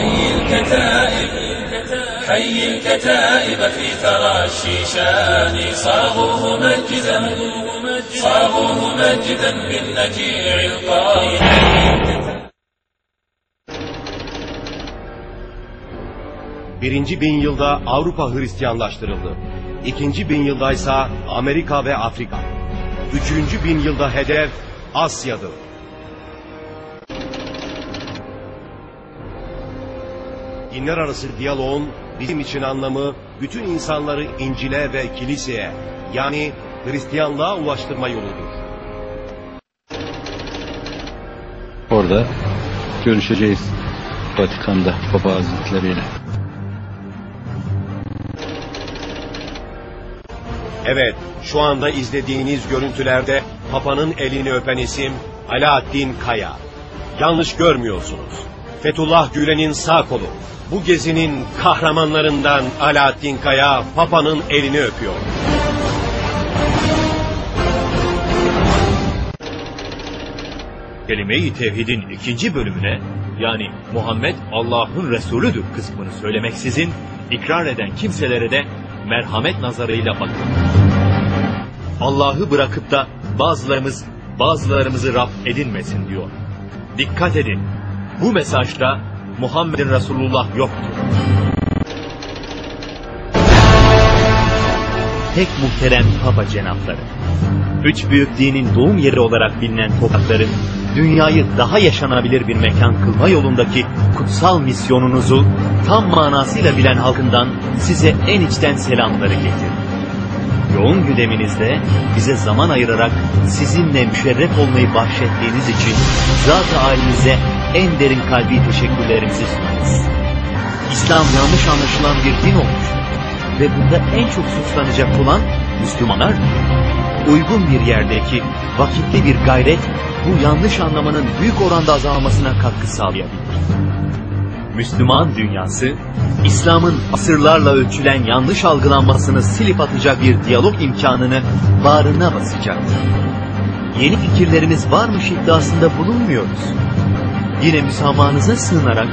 حي الكتائب حي الكتائب في ثرى الشيشان صاغوه مجدا صاغوه مجدا بالنجيع القائم Birinci bin yılda Avrupa Hristiyanlaştırıldı. İkinci bin yılda ise Amerika ve Afrika. Üçüncü bin yılda hedef Asya'dır. Dinler arası diyaloğun bizim için anlamı bütün insanları İncil'e ve kiliseye yani Hristiyanlığa ulaştırma yoludur. Orada görüşeceğiz Vatikan'da Papa Hazretleriyle. Evet, şu anda izlediğiniz görüntülerde Papa'nın elini öpen isim Alaaddin Kaya. Yanlış görmüyorsunuz. Fethullah Gülen'in sağ kolu. Bu gezinin kahramanlarından Alaaddin Kaya Papa'nın elini öpüyor. Kelime-i Tevhid'in ikinci bölümüne yani Muhammed Allah'ın Resulüdür kısmını söylemeksizin ikrar eden kimselere de merhamet nazarıyla bakın. Allah'ı bırakıp da bazılarımız bazılarımızı Rab edinmesin diyor. Dikkat edin. Bu mesajda Muhammed'in Resulullah yoktur. Pek muhterem Papa Cenapları. Üç büyük dinin doğum yeri olarak bilinen toprakların dünyayı daha yaşanabilir bir mekan kılma yolundaki kutsal misyonunuzu tam manasıyla bilen halkından size en içten selamları getir. Yoğun gündeminizde bize zaman ayırarak sizinle müşerref olmayı bahşettiğiniz için zat-ı en derin kalbi teşekkürlerimizi sunarız. İslam yanlış anlaşılan bir din olmuştur ve bunda en çok suçlanacak olan Müslümanlar uygun bir yerdeki vakitli bir gayret bu yanlış anlamanın büyük oranda azalmasına katkı sağlayabilir. Müslüman dünyası, İslam'ın asırlarla ölçülen yanlış algılanmasını silip atacak bir diyalog imkanını bağrına basacaktır. Yeni fikirlerimiz varmış iddiasında bulunmuyoruz. Yine müsamahınıza sığınarak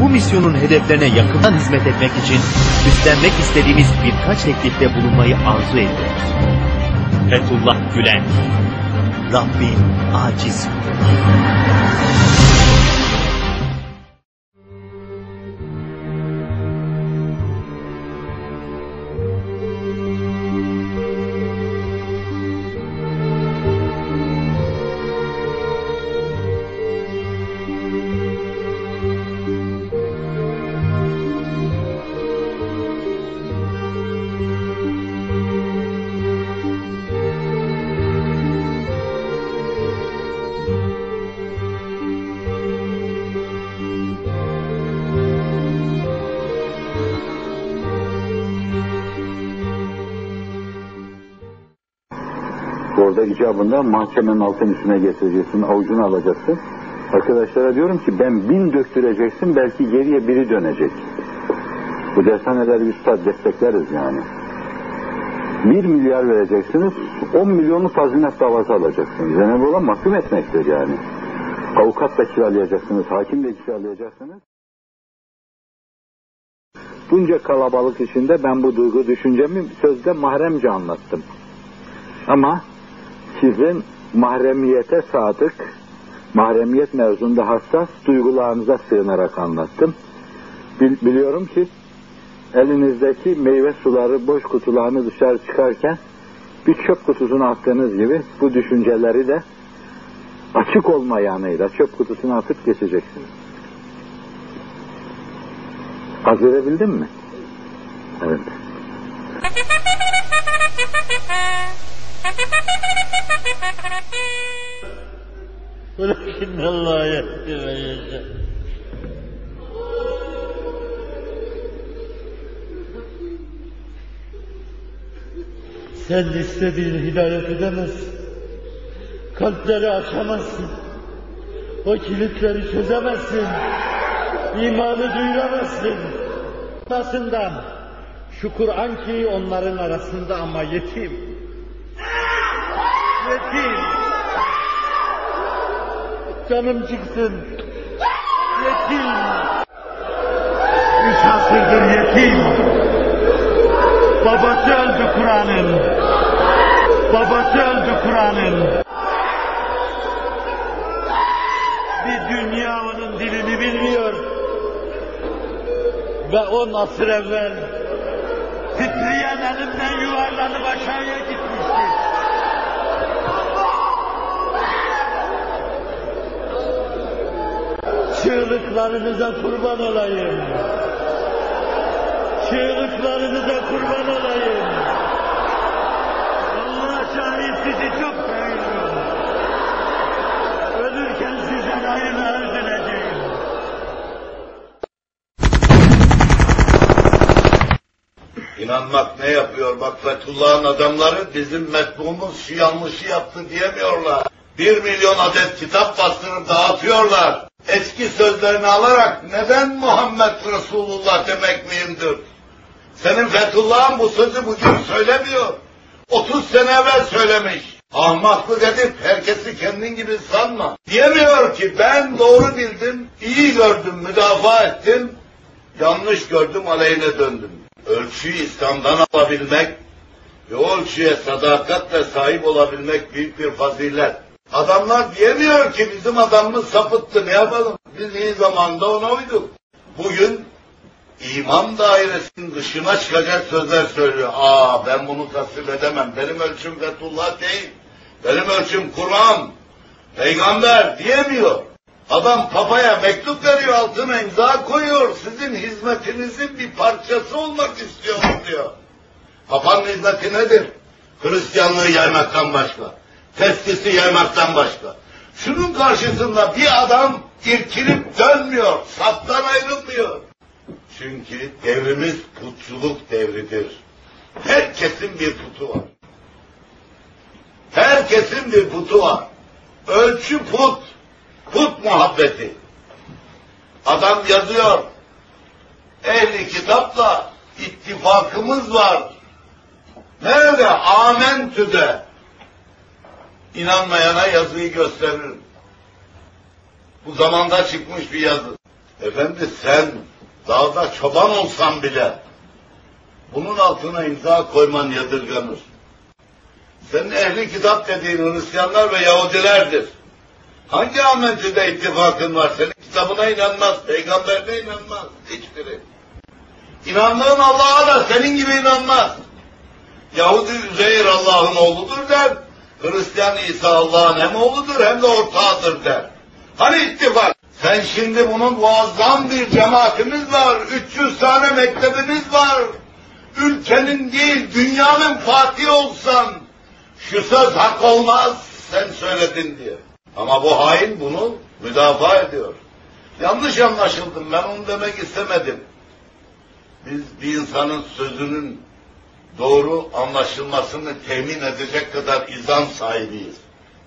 bu misyonun hedeflerine yakından hizmet etmek için üstlenmek istediğimiz birkaç teklifte bulunmayı arzu ediyoruz. Fethullah Gülen Rabbim aciz Orada icabında mahkemenin altın üstüne getireceksin, avucunu alacaksın. Arkadaşlara diyorum ki ben bin döktüreceksin, belki geriye biri dönecek. Bu dershaneleri üstad destekleriz yani. Bir milyar vereceksiniz, on milyonu tazminat davası alacaksınız. Cenab-ı Allah mahkum etmektir yani. Avukat da kiralayacaksınız, hakim de kiralayacaksınız. Bunca kalabalık içinde ben bu duygu düşüncemi sözde mahremce anlattım. Ama sizin mahremiyete sadık, mahremiyet mevzunda hassas duygularınıza sığınarak anlattım. Bil- biliyorum ki elinizdeki meyve suları boş kutularını dışarı çıkarken bir çöp kutusuna attığınız gibi bu düşünceleri de açık olma yanıyla çöp kutusuna atıp geçeceksiniz. Az verebildim mi? Evet. İnna Allah'a yetti Sen istediğini hidayet edemezsin. Kalpleri açamazsın. O kilitleri çözemezsin. İmanı duyuramazsın. Aslında şu Kur'an ki onların arasında ama yetim. Yetim. Canım çıksın. Yetim. yetim. Babası öldü Kur'an'ın. Babası öldü Kur'an'ın. Bir dünya onun dilini bilmiyor. Ve on asır evvel titreyen elimden yuvarlanıp aşağıya gitmişti. Çığlıklarınıza kurban olayım. Çığlıklarınıza kurban olayım. Allah şahit sizi çok seviyorum. Ölürken sizden ayrı üzüleceğim. İnanmak ne yapıyor? Bak Fethullah'ın adamları bizim metbuğumuz şu yanlışı yaptı diyemiyorlar. Bir milyon adet kitap bastırıp dağıtıyorlar. Eski sözlerini alarak neden Muhammed Resulullah demek mühimdir? Senin Fethullah'ın bu sözü bugün söylemiyor. 30 sene evvel söylemiş. Ahmaklık edip herkesi kendin gibi sanma. Diyemiyor ki ben doğru bildim, iyi gördüm, müdafaa ettim, yanlış gördüm, aleyhine döndüm. Ölçüyü İslam'dan alabilmek ve ölçüye sadakatle sahip olabilmek büyük bir fazilet. Adamlar diyemiyor ki bizim adamımız sapıttı ne yapalım? Biz iyi zamanda ona uyduk. Bugün iman dairesinin dışına çıkacak sözler söylüyor. Aa ben bunu tasvip edemem. Benim ölçüm Fethullah değil. Benim ölçüm Kur'an. Peygamber diyemiyor. Adam papaya mektup veriyor altına imza koyuyor. Sizin hizmetinizin bir parçası olmak istiyorum diyor. Papanın hizmeti nedir? Hristiyanlığı yaymaktan başka. Testisi yaymaktan başka. Şunun karşısında bir adam irkilip dönmüyor. Saftan ayrılmıyor. Çünkü devrimiz putçuluk devridir. Herkesin bir putu var. Herkesin bir putu var. Ölçü put. Put muhabbeti. Adam yazıyor. Ehli kitapla ittifakımız var. Nerede? Amentü'de. İnanmayana yazıyı gösteririm. Bu zamanda çıkmış bir yazı. Efendi sen dağda çoban olsan bile bunun altına imza koyman yadırganır. Senin ehli kitap dediğin Hristiyanlar ve Yahudilerdir. Hangi amentüde ittifakın var? Senin kitabına inanmaz, peygamberine inanmaz. Hiçbiri. İnandığın Allah'a da senin gibi inanmaz. Yahudi Üzeyir Allah'ın oğludur der. Hristiyan İsa Allah'ın hem oğludur hem de ortağıdır der. Hani ittifak? Sen şimdi bunun muazzam bir cemaatimiz var. 300 tane mektebimiz var. Ülkenin değil dünyanın Fatih olsan şu söz hak olmaz sen söyledin diye. Ama bu hain bunu müdafaa ediyor. Yanlış anlaşıldım ben onu demek istemedim. Biz bir insanın sözünün doğru anlaşılmasını temin edecek kadar izan sahibiyiz.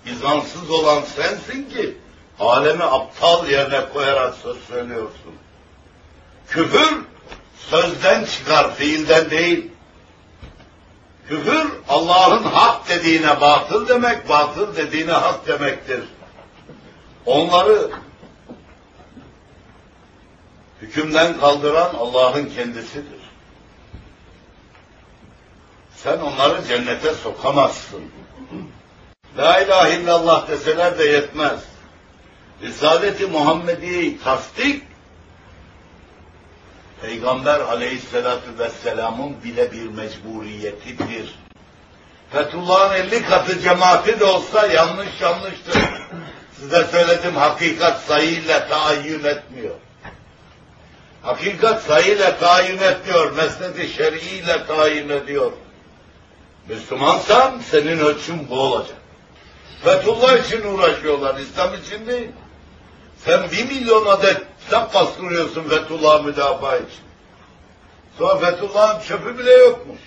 İzansız olan sensin ki alemi aptal yerine koyarak söz söylüyorsun. Küfür sözden çıkar, fiilden değil. Küfür Allah'ın hak dediğine batıl demek, batıl dediğine hak demektir. Onları hükümden kaldıran Allah'ın kendisidir. Sen onları cennete sokamazsın. La ilahe illallah deseler de yetmez. Risaleti Muhammediye'yi tasdik, Peygamber aleyhissalatü vesselamın bile bir mecburiyetidir. Fethullah'ın elli katı cemaati de olsa yanlış yanlıştır. Size söyledim hakikat sayıyla tayin etmiyor. Hakikat sayıyla tayin etmiyor, mesnedi şer'iyle tayin ediyor. Müslümansan senin ölçün bu olacak. Fethullah için uğraşıyorlar, İslam için değil. Sen bir milyon adet kitap bastırıyorsun Fethullah müdafaa için. Sonra Fethullah'ın çöpü bile yokmuş.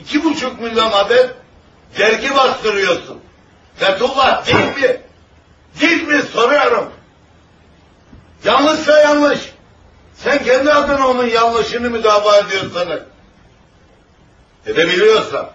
İki buçuk milyon adet dergi bastırıyorsun. Fethullah değil mi? Değil mi soruyorum. Yanlışsa yanlış. Sen kendi adına onun yanlışını müdafaa ediyorsan. Edebiliyorsan.